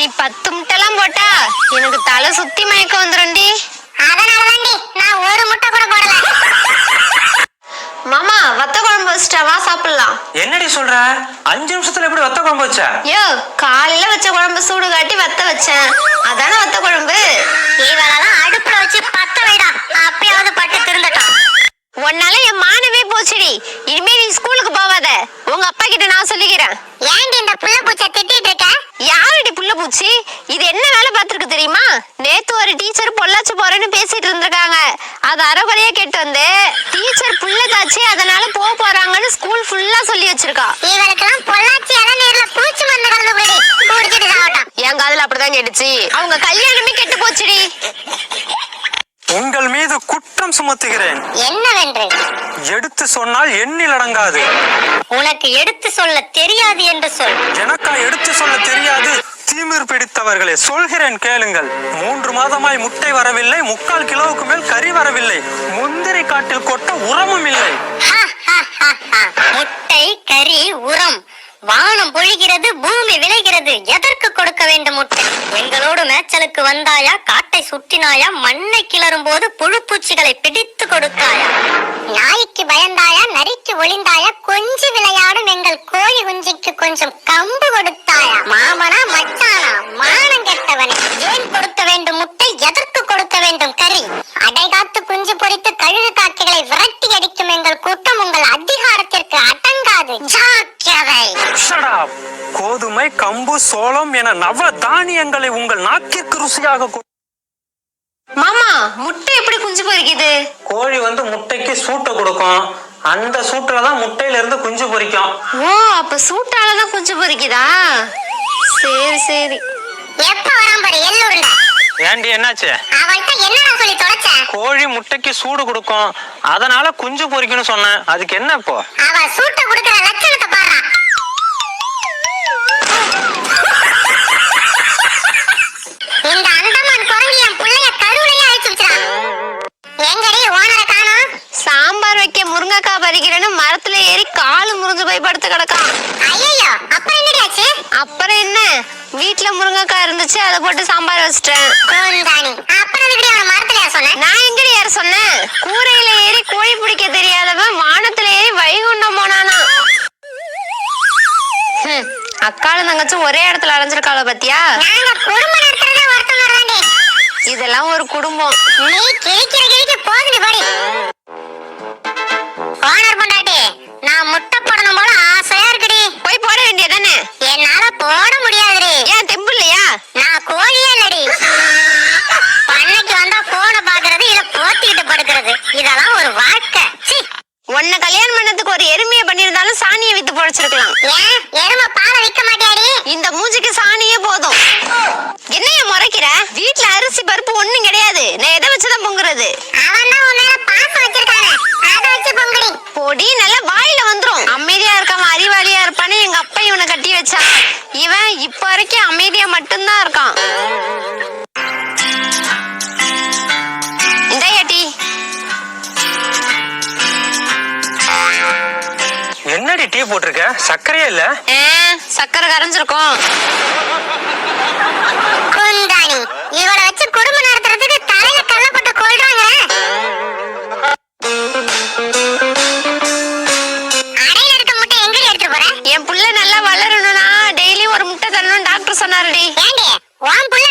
நீ பத்து முட்டைலாம் போட்டா எனக்கு தலை சுத்தி மயக்கம் வந்துரும்டி. அதனாலதாண்டி நான் ஒரு முட்டை கூட போடல. மாமா வத்த குழம்பு வச்சுட்டா வா சாப்பிடலாம். என்னடி சொல்ற? அஞ்சு நிமிஷத்துல எப்படி வத்த குழம்பு வச்ச? யோ காலையில வச்ச குழம்பு சூடு காட்டி வத்த வச்சேன். அதானே வத்த குழம்பு? இவளெல்லாம் அடுப்புல வச்சு பத்த வைடா. அப்பயாவது பட்டு திருந்தட்டும். உன்னால என் மானவே போச்சுடி இனிமே நீ ஸ்கூலுக்கு போவாத உங்க அப்பா கிட்ட நான் சொல்லிக்கிறேன் ஏன்டி இந்த புள்ள பூச்சை திட்டிட்டு இருக்க யாரடி புள்ள பூச்சி இது என்ன வேலை பார்த்துருக்கு தெரியுமா நேத்து ஒரு டீச்சர் பொள்ளாச்சி போறேன்னு பேசிட்டு இருந்திருக்காங்க. அது அரைகுறையா கேட்டு வந்து டீச்சர் புள்ள அதனால போக போறாங்கன்னு ஸ்கூல் ஃபுல்லா சொல்லி வச்சிருக்கா. இவளுக்கெல்லாம் பொள்ளாச்சி இளநீர்ல பூச்சி மருந்து கலந்து குடி குடிச்சிட்டு சாவட்டும் என் காதுல அப்படிதான் கேட்டுச்சு. அவங்க கல்யாணமே கெட்டு போச்சுடி. உங்கள் மீது குற்றம் சுமத்துகிறேன். என்னவென்று எடுத்து சொன்னால் எண்ணில் அடங்காது. உனக்கு எடுத்து சொல்ல தெரியாது என்று சொல். எனக்கா எடுத்து சொல்ல தெரியாது? திமிர் பிடித்தவர்களே சொல்கிறேன் கேளுங்கள். மூன்று மாதமாய் முட்டை வரவில்லை முக்கால் கிலோவுக்கு மேல் கறி வரவில்லை முந்திரி காட்டில் கொட்ட உரமும் இல்லை. முட்டை கறி உரம். வானம் பொழிகிறது பூமி விளைகிறது. எதற்கு கொடுக்க வேண்டும் முட்டை? எங்களோடு மேய்ச்சலுக்கு வந்தாயா? காட்டை சுற்றினாயா? மண்ணை கிளறும் போது புழுப்பூச்சிகளை பிடித்து கொடுத்தாயா? நாய்க்கு பயந்தாயா? நரிக்கு ஒளிந்தாயா? கொஞ்சி விளையாடும் எங்கள் கோழி குஞ்சிக்கு கொஞ்சம் கோதுமை கம்பு சோளம் என நவ தானியங்களை உங்கள் நாக்கிற்கு ருசியாக மாமா முட்டை எப்படி குஞ்சு பொரிக்குது கோழி வந்து முட்டைக்கு சூட்டை கொடுக்கும். அந்த சூட்டுல தான் முட்டையில இருந்து குஞ்சு பொரிக்கும் ஓ அப்ப சூட்டாலதான் குஞ்சு பொரிக்குதா சரி சரி. எப்ப வரான் பாரு எல்லூருண்ட ஏண்டி என்னாச்சு? அவள்கிட்ட என்னடா சொல்லி தொலைச்ச? கோழி முட்டைக்கு சூடு கொடுக்கும். அதனால குஞ்சு பொரிக்கணும்னு சொன்னேன். அதுக்கு என்ன இப்போ? அவ சூட்ட குடுக்கிற ஏறி காலு முறிஞ்சு போய் படுத்து கிடக்கான். ஐயோ அப்புறம் என்னடி ஆச்சு அப்புறம் என்ன? வீட்ல முருங்கைக்காய் இருந்துச்சு அதை போட்டு சாம்பார் வச்சிட்டேன். அப்புறம் எதுக்கடி அவன மரத்துல ஏற சொன்ன? நான் எங்கடி யார சொன்னேன் கூரையில ஏறி கோழி பிடிக்க தெரியாதவன் வானத்துல ஏறி வைகுண்டம் போனானா. ஹம், அக்காளும் தங்கச்சும் ஒரே இடத்துல அலைஞ்சிருக்காள பத்தியா? நாங்க குடும்பம் நடத்துறதே ஒருத்தவங்க தாண்டி. இதெல்லாம் ஒரு குடும்பம். நீ கிழிக்கிற என்னால போட முடியாதுடி. ஏன் தெம்பு இல்லையா நான் கோழியே இல்லடி. பண்ணைக்கு வந்தா போனை பாக்குறது இத போத்திக்கிட்டு படுக்கிறது. இதெல்லாம் ஒரு வாழ்க்கை. உன்னை கல்யாணம் பண்ணதுக்கு ஒரு எருமையை பண்ணியிருந்தாலும் சாணியை வித்து பொழைச்சிருக்கலாம் ஏன்? எருமை பாலை விக்க மாட்டியாடி? இந்த மூஞ்சிக்கு சாணியே போதும். என்னைய முறைக்கிற? வீட்ல அரிசி பருப்பு ஒண்ணும் கிடையாது. நான் எதை வச்சுதான் பொங்குறது? அவன் தான் உன் மேல பாசம் வச்சிருக்கானே. அதை வச்சு பொங்குடி. பொடி நல்லா இவனை கட்டி வச்சான் இவன் இப்ப வரைக்கும் அமைதியா மட்டும்தான் இருக்கான். இந்தாயா டீ என்னடி டீ போட்டிருக்க? சர்க்கரையே இல்ல? ஆ, சக்கரை கரைஞ்சிருக்கும். குந்தாணி சொன்னாருடி. ஏண்டி? உன் புள்ள